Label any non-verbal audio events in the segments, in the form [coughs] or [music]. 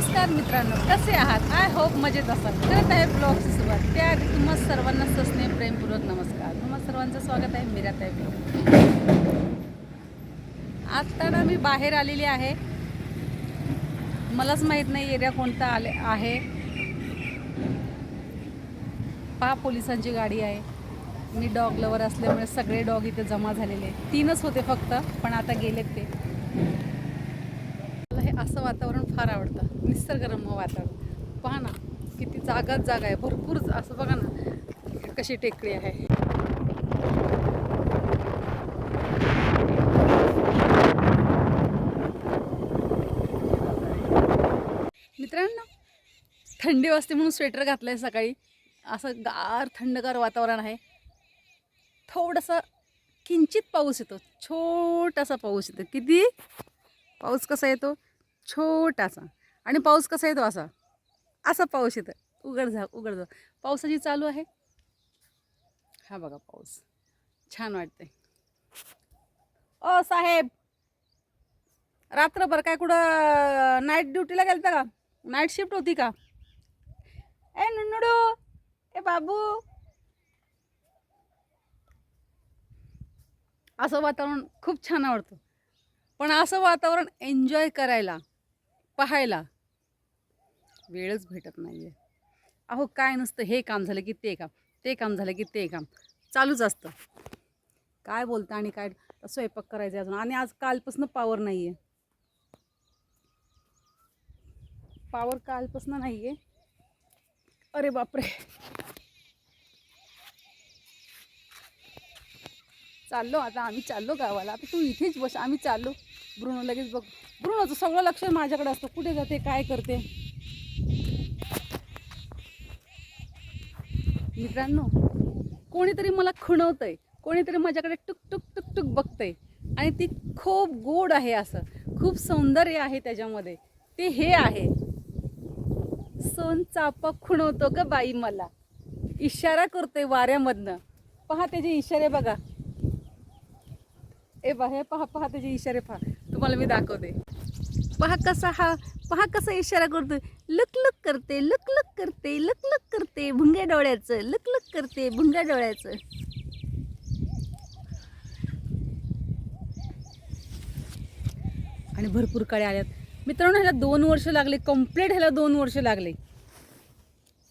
नमस्कार मित्रांनो कसे आहात? आय होप मजेत असाल. करत आहे ब्लॉगची सुरुवात. त्याआधी तुम्हा सर्वांना सस्ने प्रेमपूर्वक नमस्कार. तुम्हा सर्वांचं स्वागत आहे मीरात आहे ब्लॉग आता ना मी बाहेर आलेली आहे. मलाच माहीत नाही एरिया कोणता आले आहे. पहा पोलिसांची गाडी आहे. मी डॉग लवर असल्यामुळे सगळे डॉग इथे जमा झालेले तीनच होते फक्त पण आता गेलेत ते. मला हे असं वातावरण फार आवडतं. निसर्गरम्य वातावरण. पहा ना किती जागाच जागा आहे. भरपूर असं बघा ना कशी टेकडी आहे. मित्रांनो थंडी वाजते म्हणून स्वेटर घातलं आहे सकाळी. असं गार थंडगार वातावरण आहे. थोडंसं किंचित पाऊस येतो. छोटासा पाऊस येतो. किती? पाऊस कसा येतो? छोटासा. आणि पाऊस कसा येतो असा? असा पाऊस येतं उघड जा उघड जा. पावसाची चालू आहे. हा बघा पाऊस. छान वाटते ओ साहेब! रात्रभर काय कुठं नाईट ड्युटीला गेलता का? नाईट शिफ्ट होती का? ए नुनुडू ए बाबू! असं वातावरण खूप छान आवडतं. पण असं वातावरण एन्जॉय करायला पाहायला. वेळच भेटत नाही आहे अहो काय नसतं हे काम झालं की ते काम ते काम झालं की ते काम. चालूच असतं. काय बोलतं आणि काय स्वयंपाक करायचं अजून? आणि आज कालपासून पावर नाही आहे पावर कालपासून नाही आहे अरे बापरे. चाललो आता आम्ही चाललो गावाला. आता तू इथेच बस आम्ही चाललो. ब्रुनो लगेच बघ. ब्रुनोचं सगळं लक्ष माझ्याकडे असतं. कुठे जाते काय करते? मित्रांनो कोणीतरी मला खुणवतंय. कोणीतरी माझ्याकडे टुक टुक टुक टुक बघतंय. आणि ती खूप गोड आहे असं. खूप सौंदर्य आहे त्याच्यामध्ये. ते हे आहे. सोन चापा खुणवतो ग बाई मला. इशारा करतोय वाऱ्यामधनं. पहा त्याचे इशारे बघा. ए बा हे पहा पहा त्याचे इशारे पहा. तुम्हाला मी दाखवते. पहा कसा हा पहा कसा इशारा करतो लुक लुक करते लुक करते लुक करते भुंग्या डोळ्याचं. लुक करते भुंग्या डोळ्याचं. आणि भरपूर काळे आल्यात. मित्रांनो ह्याला दोन वर्ष लागले कंप्लीट ह्याला दोन वर्ष लागले.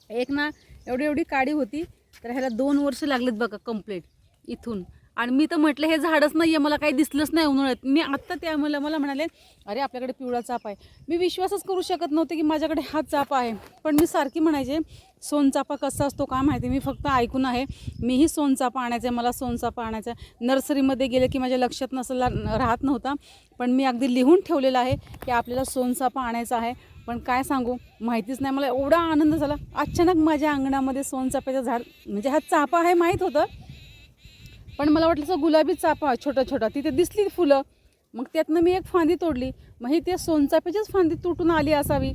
एक ना एवढी एवढी काडी होती तर ह्याला दोन वर्ष लागलेत बघा कंप्लीट इथून. आणि मी तर म्हटलं हे झाडच नाही आहे मला काही दिसलंच नाही उन्हाळ्यात. मी आत्ता त्या मला मला म्हणाले अरे आपल्याकडे पिवळा चाप आहे. मी विश्वासच करू शकत नव्हते की माझ्याकडे हा चापा आहे. पण मी सारखी म्हणायचे सोनचापा कसा असतो का माहिती मी फक्त ऐकून आहे. मीही सोनचापा आणायचा आहे मला सोनचापा आणायचा आहे नर्सरीमध्ये गेले की माझ्या लक्षात नसला राहत नव्हता. पण मी अगदी लिहून ठेवलेलं आहे की आपल्याला सोनचापा आणायचा आहे. पण काय सांगू माहितीच नाही. मला एवढा आनंद झाला. अचानक माझ्या अंगणामध्ये सोनचाफ्याचं झाड म्हणजे हा चापा आहे माहीत होतं. पण मला वाटलं असं गुलाबी चापा छोटा छोटा. तिथे दिसली फुलं. मग त्यातनं मी एक फांदी तोडली. मग ही ते सोनचाफ्याचीच फांदी तुटून आली असावी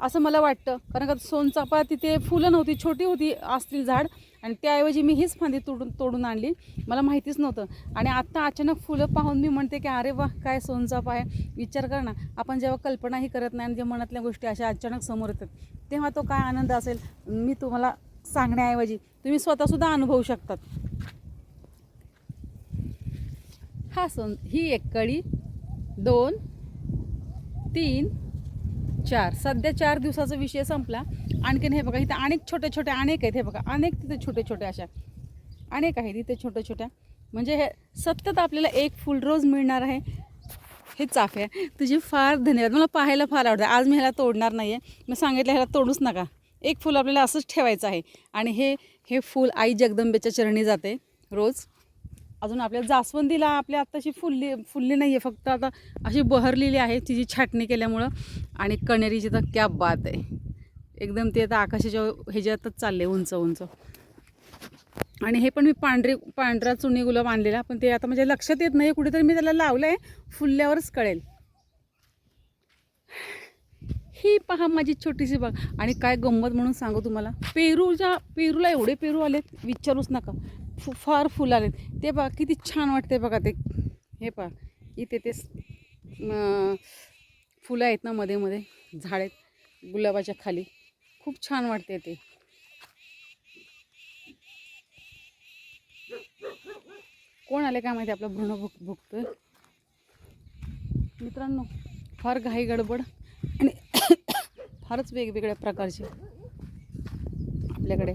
असं मला वाटतं. कारण का सोनचाफा तिथे फुलं नव्हती छोटी होती असतील झाड. आणि त्याऐवजी मी हीच फांदी तोडून तोडून आणली. मला माहितीच नव्हतं. आणि आत्ता अचानक फुलं पाहून मी म्हणते की अरे वा काय सोनचाफा आहे. विचार कर ना. आपण जेव्हा कल्पनाही करत नाही आणि जे मनातल्या गोष्टी अशा अचानक समोर येतात तेव्हा तो काय आनंद असेल मी तुम्हाला सांगण्याऐवजी. तुम्ही स्वतःसुद्धा अनुभवू शकतात. हा सोन ही एक कळी दोन तीन चार. सध्या चार दिवसाचा विषय संपला. आणखीन हे बघा इथं अनेक छोट्या छोट्या अनेक आहेत. हे बघा अनेक तिथे छोटे छोटे अशा अनेक आहेत. इथे छोट्या छोट्या म्हणजे हे सतत आपल्याला एक फुल रोज मिळणार आहे. हे चाफ्या तुझे फार धन्यवाद. मला पाहायला फार आवडतं. आज मी ह्याला तोडणार नाही आहे मी सांगितलं ह्याला तोडूच नका. एक फुल आपल्याला असंच ठेवायचं आहे. आणि हे हे फूल आई जगदंबेच्या चरणी जाते रोज. अजून आपल्या जास्वंदीला आपल्या आत्ताशी फुलली फुलली नाही आहे फक्त आता अशी बहरलेली आहे तिची छाटणी केल्यामुळं. आणि कणेरीची तर क्या बात आहे. एकदम ते आता आकाशाच्या ह्याच्यातच चालले उंच उंच. आणि हे पण मी पांढरे पांढरा चुनी गुलाब आणलेला पण ते आता म्हणजे लक्षात येत नाही कुठेतरी मी त्याला लावलं आहे फुलल्यावरच कळेल. ही पहा माझी छोटीशी बाग. आणि काय गंमत म्हणून सांगू तुम्हाला? पेरूच्या पेरूला एवढे पेरू आलेत विचारूच नका. फु फार फुलं आलेत. ते बघा किती छान वाटते बघा ते. हे पहा इथे ते फुलं आहेत ना मध्ये मध्ये झाड आहेत गुलाबाच्या खाली. खूप छान वाटते ते. कोण आले काय माहिती? आपला भ्रूण भुक भुकतोय. मित्रांनो फार घाई गडबड आणि [coughs] फारच वेगवेगळ्या प्रकारचे आपल्याकडे.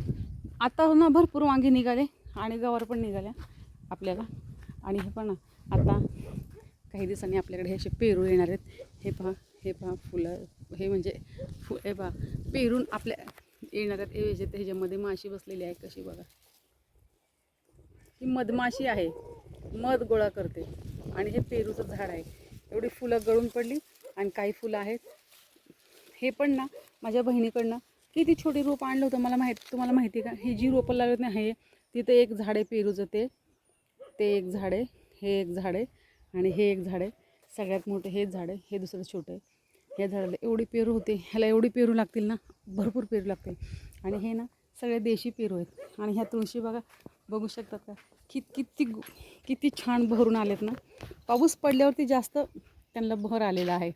आता ना भरपूर वांगे निघाले. आणि गवार पण निघाल्या आपल्याला. आणि हे पण आता काही दिवसांनी आपल्याकडे हे असे पेरू येणार आहेत. हे पहा हे पहा फुलं हे म्हणजे फु हे पहा पेरून आपल्या येणार आहेत. हे जे- ह्याच्यामध्ये माशी बसलेली आहे कशी बघा. ही मधमाशी आहे. मध गोळा करते. आणि हे पेरूचं झाड आहे. एवढी फुलं गळून पडली आणि काही फुलं आहेत. हे पण ना माझ्या बहिणीकडनं किती छोटी रोप आणलं होतं मला माहीत तुम्हाला माहिती आहे का? हे जी रोपं लागत नाही आहे तिथं एक झाड आहे पेरूचं ते ते एक झाड आहे हे एक झाड आहे आणि हे एक झाड. आहे सगळ्यात मोठं हे झाड आहे हे दुसरं छोटं आहे. ह्या झाडाला एवढी पेरू होते. ह्याला एवढी पेरू लागतील ना भरपूर पेरू लागतील. आणि हे ना सगळे देशी पेरू आहेत. आणि ह्या तुळशी बघा बघू शकतात का? कित किती किती छान भरून आलेत ना. पाऊस पडल्यावरती जास्त त्यांना भर आलेला आहे.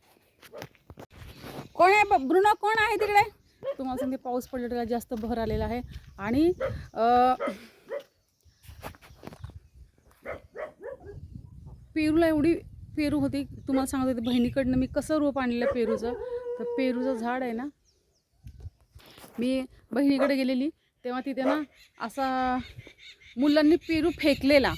कोण आहे ब- ब्रुनो कोण आहे तिकडे? तुम्हाला सांगते पाऊस पडल्यावर जास्त भर आलेला आहे. आणि पेरूला एवढी पेरू होती तुम्हाला सांगत होते बहिणीकडनं मी कसं रोप आणलेलं पेरूचं. तर पेरूचं झाड आहे ना मी बहिणीकडे गेलेली तेव्हा तिथे ना असा मुलांनी पेरू फेकलेला.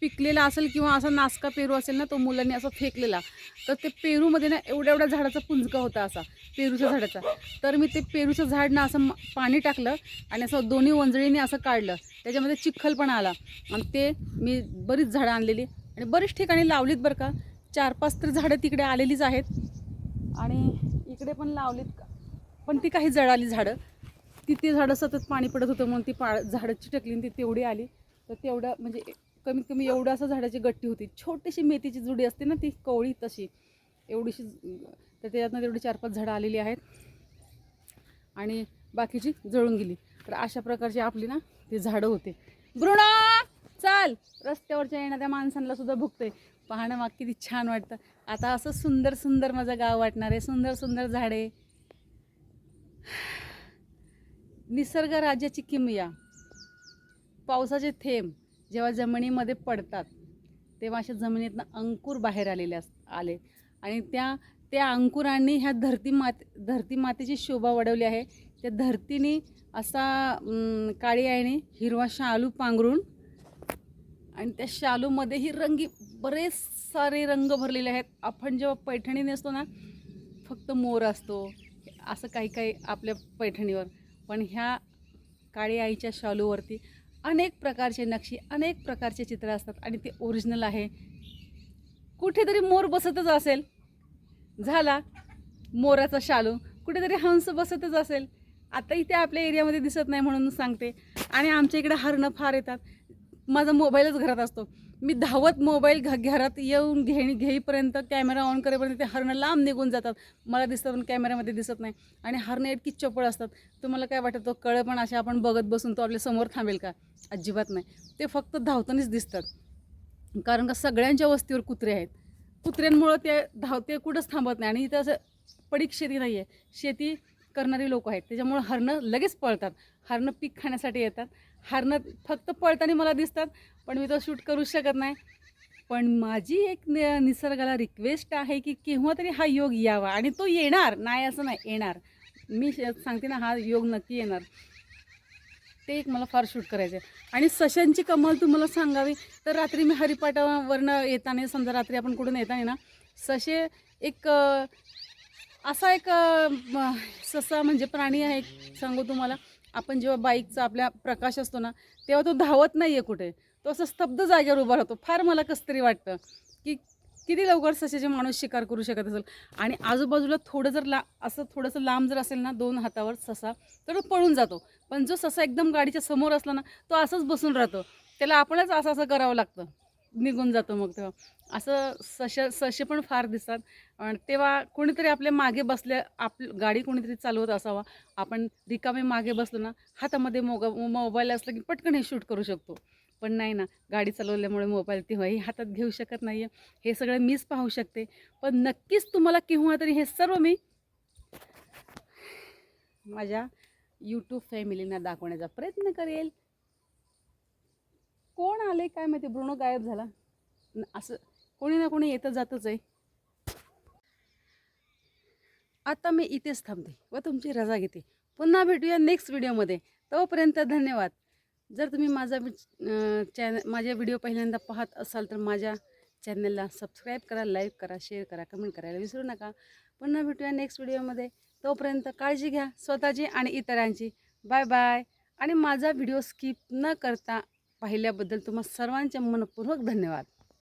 पिकलेला असेल किंवा असा नासका पेरू असेल ना तो मुलांनी असा फेकलेला. तर ते पेरूमध्ये ना एवढ्या एवढ्या झाडाचा पुंजका होता असा पेरूच्या झाडाचा. तर मी ते पेरूचं झाड ना असं पाणी टाकलं आणि असं दोन्ही वंजळीने असं काढलं. त्याच्यामध्ये चिखल पण आला. आणि ते मी बरीच झाडं आणलेली. आणि बरीच ठिकाणी लावलीत बरं का. चार पाच तर झाडं तिकडे आलेलीच आहेत. आणि इकडे पण लावलीत का. पण ती काही जळाली झाडं. ती ते झाडं सतत पाणी पडत होतं म्हणून ती पा झाडं चिटकली आणि ती तेवढी आली. तर तेवढं म्हणजे कमीत कमी एवढं असं झाडाची गट्टी होती. छोटीशी मेथीची जुडी असते ना ती कवळी तशी. एवढीशी तर त्याच्यातनं तेवढी चार पाच झाडं आलेली आहेत. आणि बाकीची जळून गेली. तर अशा प्रकारची आपली ना ती झाडं होते. ब्रुणा चाल रस्त्यावरच्या येणाऱ्या माणसांना सुद्धा भुकते पाहणं मग किती छान वाटतं. आता असं सुंदर सुंदर माझं गाव वाटणार आहे. सुंदर सुंदर झाडे. निसर्ग राज्याची किमया. पावसाचे थेंब जेव्हा जमिनीमध्ये पडतात तेव्हा अशा जमिनीतनं अंकुर बाहेर आलेले अस आले. आणि त्या त्या अंकुरांनी ह्या धरती मात धरती मातेची शोभा वाढवली आहे. त्या धरतीने असा काळी आईने हिरवा शालू पांघरून आणि त्या शालूमध्येही रंगी बरेच सारे रंग भरलेले आहेत. आपण जेव्हा पैठणी नेसतो ना फक्त मोर असतो असं काही काही आपल्या पैठणीवर. पण ह्या काळी आईच्या शालूवरती अनेक प्रकारचे नक्षी अनेक प्रकारचे चित्र असतात आणि ते ओरिजिनल आहे. कुठेतरी मोर बसतच असेल. झाला मोराचा शालू. कुठेतरी हंस बसतच असेल. आता इथे आपल्या एरियामध्ये दिसत नाही म्हणून सांगते. आणि आमच्या इकडे हरणं फार येतात. माझा मोबाईलच घरात असतो. मी धावत मोबाईल घ घरात येऊन घेणी घेईपर्यंत कॅमेरा ऑन करेपर्यंत ते हरणं लांब निघून जातात. मला दिसतात पण कॅमेऱ्यामध्ये दिसत नाही. आणि हरणं इतकी चपळ असतात. तुम्हाला काय वाटतं तो कळ पण असे आपण बघत बसून तो आपल्यासमोर थांबेल का? अजिबात नाही. ते फक्त धावतानीच दिसतात. कारण का सगळ्यांच्या वस्तीवर कुत्रे आहेत. कुत्र्यांमुळं ते धावते कुठंच थांबत नाही. आणि इथं असं पडीक शेती नाही आहे शेती करणारी लोक आहेत. त्याच्यामुळं हरणं लगेच पळतात. हरणं पीक खाण्यासाठी येतात. हरणं फक्त पळताना मला दिसतात पण मी तो शूट करू शकत नाही. पण माझी एक निसर्गाला रिक्वेस्ट आहे की केव्हा तरी हा योग यावा आणि तो येणार. नाही असं नाही येणार. मी सांगते ना हा योग नक्की येणार. ते एक मला फार शूट करायचं आहे आणि सशांची कमाल तुम्हाला सांगावी तर रात्री मी हरिपाटावरनं येताना समजा रात्री आपण कुठून येताना ना ससे एक असा एक ससा म्हणजे प्राणी आहे सांगू तुम्हाला. आपण जेव्हा बाईकचा आपल्या प्रकाश असतो ना तेव्हा तो धावत नाही आहे कुठे. तो असं स्तब्ध जागेवर उभा राहतो. फार मला कसं तरी वाटतं की किती लवकर सशाचे माणूस शिकार करू शकत असेल. आणि आजूबाजूला थोडं जर ला असं थोडंसं लांब जर असेल ना दोन हातावर ससा तर तो पळून जातो. पण जो ससा एकदम गाडीच्या समोर असला ना तो असंच बसून राहतो. त्याला आपणच असं असं करावं लागतं. निघून जातो मग तेव्हा. असं सश सशे पण फार दिसतात. आणि तेव्हा कोणीतरी आपल्या मागे बसल्या आप गाडी कोणीतरी चालवत असावा. आपण रिकामे मागे बसलो ना हातामध्ये मोगा मोबाईल असला की पटकन हे शूट करू शकतो. पण नाही ना गाडी चालवल्यामुळे मोबाईल तेव्हाही हातात घेऊ शकत नाही आहे हे सगळं मीच पाहू शकते. पण नक्कीच तुम्हाला केव्हा तरी हे सर्व मी माझ्या यूट्यूब फॅमिलींना दाखवण्याचा प्रयत्न करेल. कोण आले काय माहिती? ब्रुनो गायब झाला. न- असं कोणी ना कोणी येतं जातच आहे. आता मी इथेच थांबते व तुमची रजा घेते. पुन्हा भेटूया नेक्स्ट व्हिडिओमध्ये तोपर्यंत धन्यवाद. जर तुम्ही माझा चॅन माझ्या व्हिडिओ पहिल्यांदा पाहत असाल तर माझ्या चॅनलला सबस्क्राईब करा लाईक करा शेअर करा कमेंट करायला विसरू नका. पुन्हा भेटूया नेक्स्ट व्हिडिओमध्ये तोपर्यंत काळजी घ्या स्वतःची आणि इतरांची. बाय बाय आणि माझा व्हिडिओ स्किप न करता पाहिल्याबद्दल तुम्हा सर्वांचे मनपूर्वक धन्यवाद.